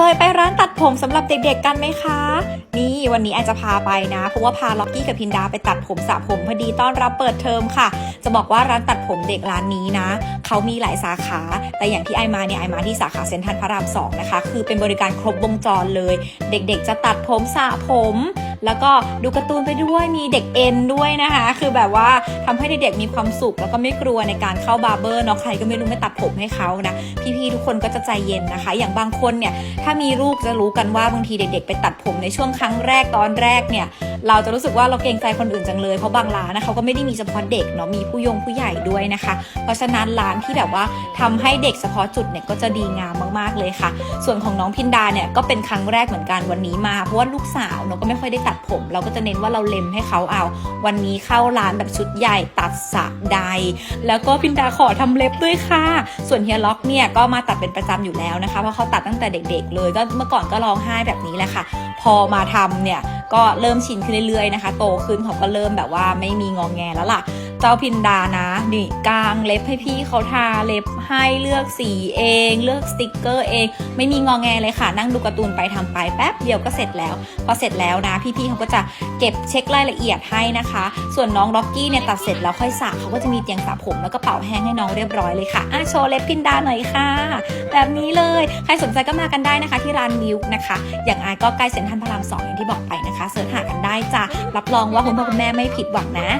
คยไปร้านตัดผมสำหรับเด็กๆกันไหมคะ นี่วันนี้ไอจะพาไปนะ เพราะว่าพาล็อกกี้กับพินดาไปตัดผมสระผมพอดีต้อนรับเปิดเทอมค่ะ จะบอกว่าร้านตัดผมเด็กร้านนี้นะ เขามีหลายสาขา แต่อย่างที่ไอมาเนี่ยไอมาที่สาขาเซ็นทรัลพระรามสองนะคะ คือเป็นบริการครบวงจรเลย เด็กๆจะตัดผมสระผม แล้วก็ดูการ์ตูนไปด้วยมีเด็กเอ็นด้วยนะคะ คือแบบว่าทำให้เด็กๆมีความสุข แล้วก็ไม่กลัวในการเข้าบาร์เบอร์เนาะใครก็ไม่รู้ไม่ตัดผมให้เขานะพี่ๆทุกคนก็จะใจเย็นนะคะ อย่างบางคนเนี่ยถ้ามีลูกจะรู้กันว่าบางทีเด็ก ๆ ไปตัดผมในช่วงครั้งแรกตอนแรกเนี่ย เราจะรู้สึกว่าเราเกรงใจคนอื่นจังเลย เพราะบางร้านนะเขาก็ไม่ได้มีเฉพาะเด็กเนาะมีผู้ยงผู้ใหญ่ด้วยนะคะ เพราะฉะนั้นร้านที่แบบว่าทำให้เด็กเฉพาะจุดเนี่ยก็จะดีงามมากๆเลยค่ะ ส่วนของน้องพินดาเนี่ยก็เป็นครั้งแรกเหมือนกันวันนี้มาเพราะว่าลูกสาวเนาะก็ไม่ค่อยได้ตัดผม เราก็จะเน้นว่าเราเล็มให้เขาเอา วันนี้เข้าร้านแบบชุดใหญ่ตัดสระใด แล้วก็พินดาขอทำเล็บด้วยค่ะ ส่วนเฮียล็อกเนี่ยก็มาตัดเป็นประจำอยู่แล้วนะคะเพราะเขาตัดตั้งแต่เด็ก ๆ เลยก็เมื่อก่อนก็ร้องไห้แบบนี้แหละค่ะ พอมาทำเนี่ย ก็เริ่มชินขึ้นเรื่อยๆนะคะ โตขึ้นเขาก็เริ่มแบบว่าไม่มีงองแงแล้วล่ะ เจ้าพินดานะ นี่กางเล็บให้พี่เขาทาเล็บให้เลือกสีเอง เลือกสติกเกอร์เอง ไม่มีงองแงเลยค่ะ นั่งดูการ์ตูนไปทำไปแป๊บเดียวก็เสร็จแล้ว พอเสร็จแล้วนะ พี่ๆเขาก็จะเก็บเช็ครายละเอียดให้นะคะ ส่วนน้องล็อกกี้เนี่ยตัดเสร็จแล้วค่อยสระเขาก็จะมีเตียงสระผมแล้วก็เป่าแห้งให้น้องเรียบร้อยเลยค่ะอะโชว์เล็บพินดาหน่อยค่ะ แบบนี้เลยใครสนใจก็มากันได้นะคะ ที่ร้านมิวนะคะ อย่างอายก็ใกล้เซ็นทรัลพระรามสองอย่างที่บอกไปนะคะเสิร์ชหากันได้จ้ะรับรองว่าคุณพ่อคุณแม่ไม่ผิดหวังนะ